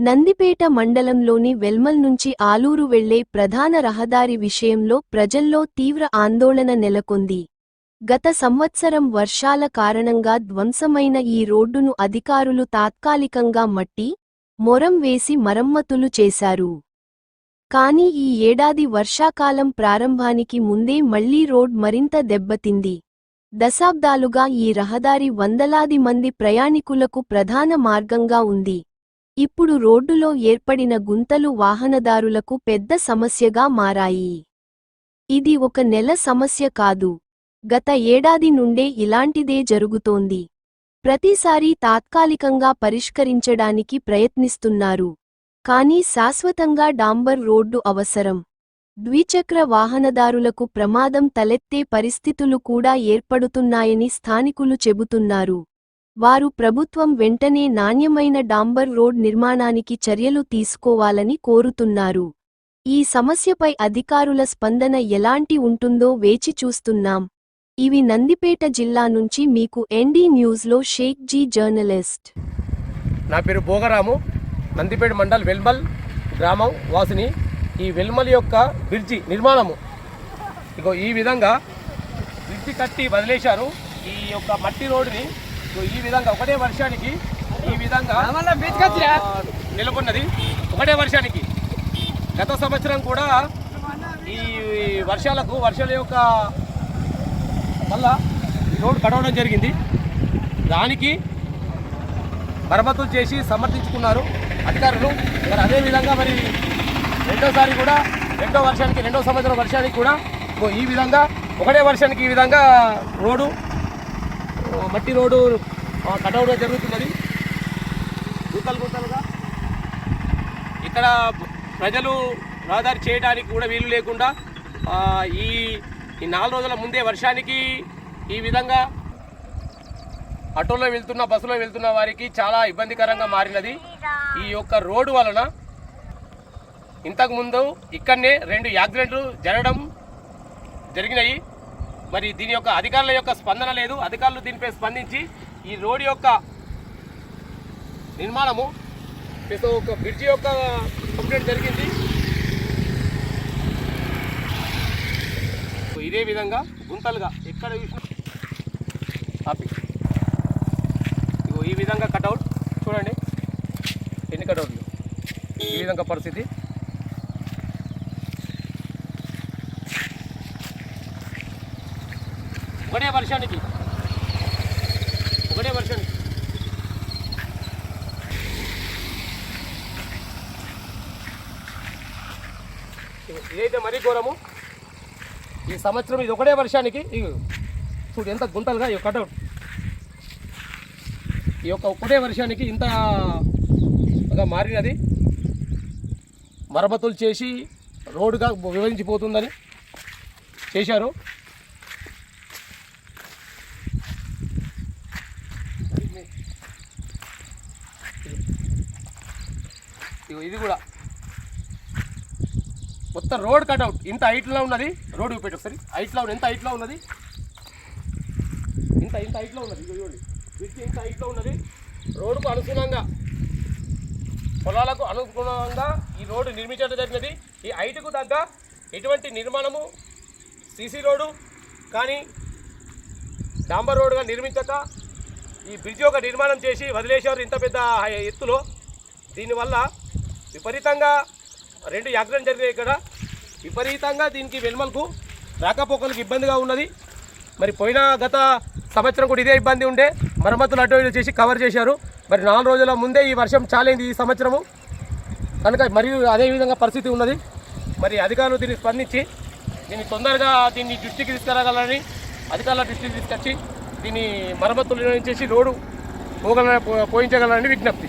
నందిపేట మండలంలోని వెల్మల్ నుంచి ఆలూరు వెళ్ళే ప్రధాన రహదారి విషయంలో ప్రజల్లో తీవ్ర ఆందోళన నెలకొంది. గత సంవత్సరం వర్షాల కారణంగా ధ్వంసమైన ఈ రోడ్డును అధికారులు తాత్కాలికంగా మట్టి మొరం వేసి మరమ్మతులు చేశారు. కానీ ఈ ఏడాది వర్షాకాలం ప్రారంభానికి ముందే మళ్ళీ రోడ్ మరింత దెబ్బతింది. దశాబ్దాలుగా ఈ రహదారి వందలాది మంది ప్రయాణికులకు ప్రధాన మార్గంగా ఉంది. ఇప్పుడు రోడ్డులో ఏర్పడిన గుంతలు వాహనదారులకు పెద్ద సమస్యగా మారాయి. ఇది ఒక నెల సమస్య కాదు. గత ఏడాది నుండే ఇలాంటిదే జరుగుతోంది. ప్రతిసారీ తాత్కాలికంగా పరిష్కరించడానికి ప్రయత్నిస్తున్నారు. కానీ శాశ్వతంగా డాంబర్ రోడ్డు అవసరం. ద్విచక్ర వాహనదారులకు ప్రమాదం తలెత్తే పరిస్థితులు కూడా ఏర్పడుతున్నాయని స్థానికులు చెబుతున్నారు. వారు ప్రభుత్వం వెంటనే నాణ్యమైన డాంబర్ రోడ్ నిర్మాణానికి చర్యలు తీసుకోవాలని కోరుతున్నారు. ఈ సమస్యపై అధికారుల స్పందన ఎలాంటి ఉంటుందో వేచి చూస్తున్నాం. ఇవి నందిపేట జిల్లా నుంచి మీకు ఎన్డీ న్యూస్లో షేక్ జీ జర్నలిస్ట్. నా పేరు భోగరాము. నందిపేట మండల్ వెల్మల్ గ్రామం వాసిని. ఈ వెల్మల్ యొక్క బ్రిడ్జి నిర్మాణము. ఇగో ఈ విధంగా బ్రిడ్జి కట్టి వదిలేశారు. ఈ యొక్క మట్టి రోడ్డుని ఈ విధంగా ఒకటే వర్షానికి ఈ విధంగా నెలకొన్నది. ఒకటే వర్షానికి. గత సంవత్సరం కూడా ఈ వర్షాలకు వర్షాల యొక్క వల్ల రోడ్డు కడవడం జరిగింది. దానికి మరమ్మతులు చేసి సమర్థించుకున్నారు అధికారులు. మరి అదేవిధంగా మరి రెండోసారి కూడా రెండో వర్షానికి రెండో సంవత్సరం వర్షానికి కూడా ఈ విధంగా ఒకటే వర్షానికి ఈ విధంగా రోడ్డు మట్టి రోడ్డు ఆ, జరుగుతున్నది. గుంతలు గుంతలుగా. ఇక్కడ ప్రజలు రహదారి చేయడానికి కూడా వీలు లేకుండా ఈ ఈ నాలుగు రోజుల ముందే వర్షానికి ఈ విధంగా ఆటోలో వెళ్తున్న బస్సులో వెళ్తున్న వారికి చాలా ఇబ్బందికరంగా మారినది. ఈ యొక్క రోడ్డు వలన ఇంతకుముందు ఇక్కడనే రెండు యాక్సిడెంట్లు జరగడం జరిగినాయి. మరి దీని యొక్క అధికారుల యొక్క స్పందన లేదు. అధికారులు దీనిపై స్పందించి ఈ రోడ్డు యొక్క నిర్మాణము ఒక బ్రిడ్జి యొక్క కంప్లైంట్ జరిగింది. ఇదే విధంగా గుంతలుగా ఎక్కడ టాపిక్ ఇగో ఈ విధంగా కటౌట్ చూడండి ఎన్ని కటౌట్లు ఈ విధంగా పరిస్థితి. ఒకటే వర్షానికి. ఒకటే వర్షానికి. ఇదైతే మరీ ఘోరము ఈ సంవత్సరం ఇది ఒకటే వర్షానికి చూడు ఎంత గుంతలుగా ఈ కటౌట్. ఈ యొక్క ఒకటే వర్షానికి ఇంత మారినది. మరమ్మతులు చేసి రోడ్డుగా విభజించిపోతుందని చేశారు. ఇది కూడా. మొత్తం రోడ్ కట్అవుట్ ఇంత హైట్లో ఉన్నది? రోడ్డు ఇప్పటి ఒకసారి. హైట్లో ఎంత హైట్లో ఉన్నది? ఇంత ఇంత హైట్లో ఉన్నది. ఇగో చూడండి బ్రిడ్జ్ ఇంత హైట్లో ఉన్నది? రోడ్డుకు అనుగుణంగా పొలాలకు అనుగుణంగా ఈ రోడ్డు నిర్మించడం జరిగినది. ఈ హైట్కు తగ్గ ఎటువంటి నిర్మాణము సీసీ రోడ్డు కానీ డాంబర్ రోడ్డుగా నిర్మించక ఈ బ్రిడ్జ్ ఒక నిర్మాణం చేసి వదిలేశారు ఇంత పెద్ద ఎత్తులో. దీనివల్ల విపరీతంగా రెండు యాక్సిడెంట్ జరిగాయి ఇక్కడ. విపరీతంగా దీనికి వెనుమలకు రాకపోకలకు ఇబ్బందిగా ఉన్నది. మరి పోయిన గత సంవత్సరం కూడా ఇదే ఇబ్బంది ఉండే. మరమ్మతులు అటు చేసి కవర్ చేశారు. మరి నాలుగు రోజుల ముందే ఈ వర్షం చాలైంది ఈ సంవత్సరము. కనుక మరియు అదే విధంగా పరిస్థితి ఉన్నది. మరి అధికారులు దీన్ని స్పందించి దీన్ని తొందరగా దీన్ని దృష్టికి తీసుకురాగలని అధికారుల దృష్టికి తీసుకొచ్చి దీన్ని మరమ్మతులు నిర్వహించేసి రోడ్డు పోగల పోయించగలని విజ్ఞప్తి.